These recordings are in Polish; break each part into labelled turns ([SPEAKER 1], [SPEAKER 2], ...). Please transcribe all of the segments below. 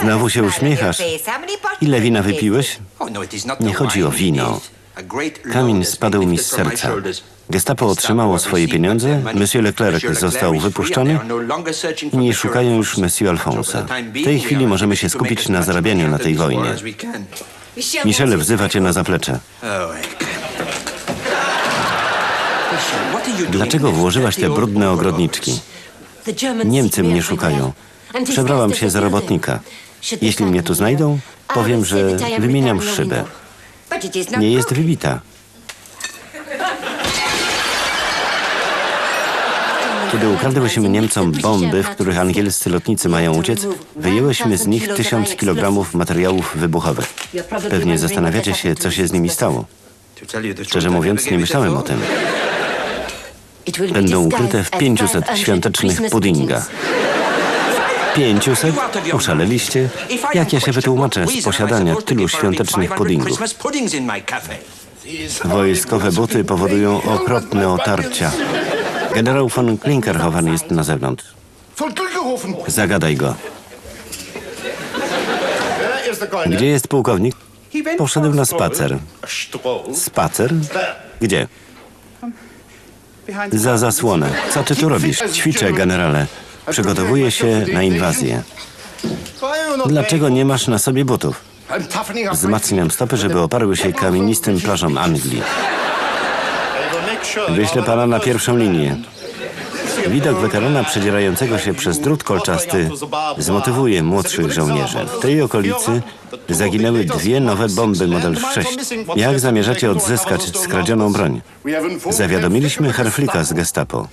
[SPEAKER 1] Znowu się uśmiechasz. Ile wina wypiłeś?
[SPEAKER 2] Nie chodzi o wino.
[SPEAKER 1] Kamień spadł mi z serca. Gestapo otrzymało swoje pieniądze, Monsieur Leclerc został wypuszczony i nie szukają już Monsieur Alfonsa. W tej chwili możemy się skupić na zarabianiu na tej wojnie. Michel wzywa cię na zaplecze. Dlaczego włożyłaś te brudne ogrodniczki? Niemcy mnie szukają. Przebrałam się za robotnika. Jeśli mnie tu znajdą, powiem, że wymieniam szybę. Nie jest wybita. Kiedy ukradłyśmy Niemcom bomby, w których angielscy lotnicy mają uciec, wyjęłyśmy z nich tysiąc kilogramów materiałów wybuchowych. Pewnie zastanawiacie się, co się z nimi stało. Szczerze mówiąc, nie myślałem o tym. Będą ukryte w 500 świątecznych puddingach. 500? Oszaleliście? Jak ja się wytłumaczę z posiadania tylu świątecznych puddingów? Wojskowe buty powodują okropne otarcia. Generał von Klinkerhofen jest na zewnątrz. Zagadaj go. Gdzie jest pułkownik? Poszedł na spacer. Spacer? Gdzie? Za zasłonę. Co ty tu robisz? Ćwiczę, generale. Przygotowuję się na inwazję. Dlaczego nie masz na sobie butów? Wzmacniam stopy, żeby oparły się kamienistym plażom Anglii. Wyślę pana na pierwszą linię. Widok weterana przedzierającego się przez drut kolczasty zmotywuje młodszych żołnierzy. W tej okolicy zaginęły dwie nowe bomby model 6. Jak zamierzacie odzyskać skradzioną broń? Zawiadomiliśmy Herflika z gestapo.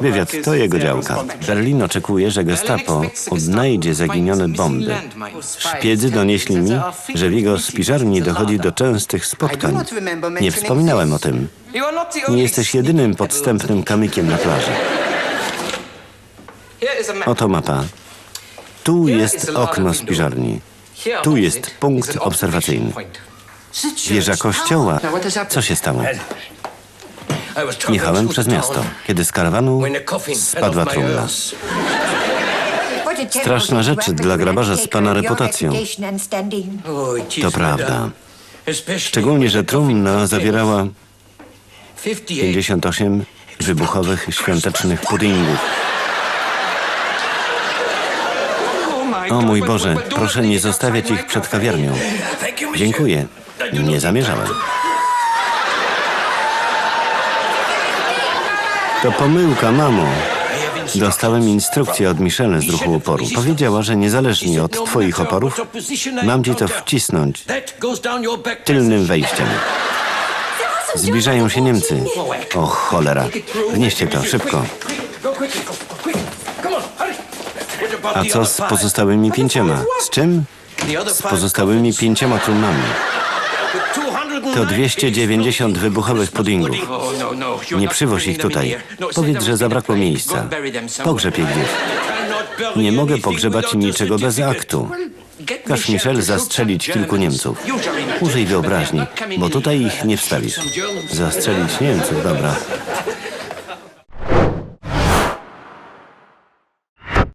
[SPEAKER 1] Wywiad to jego działka. Berlin oczekuje, że gestapo odnajdzie zaginione bomby. Szpiedzy donieśli mi, że w jego spiżarni dochodzi do częstych spotkań. Nie wspominałem o tym. Nie jesteś jedynym podstępnym kamykiem na plaży. Oto mapa. Tu jest okno spiżarni. Tu jest punkt obserwacyjny. Wieża kościoła. Co się stało? Jechałem przez miasto, kiedy z karawanu spadła trumna. Straszna rzecz dla grabarza z pana reputacją. To prawda. Szczególnie, że trumna zawierała 58 wybuchowych świątecznych puddingów. O mój Boże, proszę nie zostawiać ich przed kawiarnią. Dziękuję. Nie zamierzałem. To pomyłka, mamo. Dostałem instrukcję od Michelle z druhu oporu. Powiedziała, że niezależnie od twoich oporów, mam ci to wcisnąć tylnym wejściem. Zbliżają się Niemcy. O cholera. Wnieście to, szybko. A co z pozostałymi pięcioma? Z czym? Z pozostałymi pięcioma trumnami. To 290 wybuchowych puddingów. Nie przywoź ich tutaj. Powiedz, że zabrakło miejsca. Pogrzeb je gdzieś. Nie mogę pogrzebać niczego bez aktu. Każ Michel zastrzelić kilku Niemców. Użyj wyobraźni, bo tutaj ich nie wstawisz. Zastrzelić Niemców, dobra.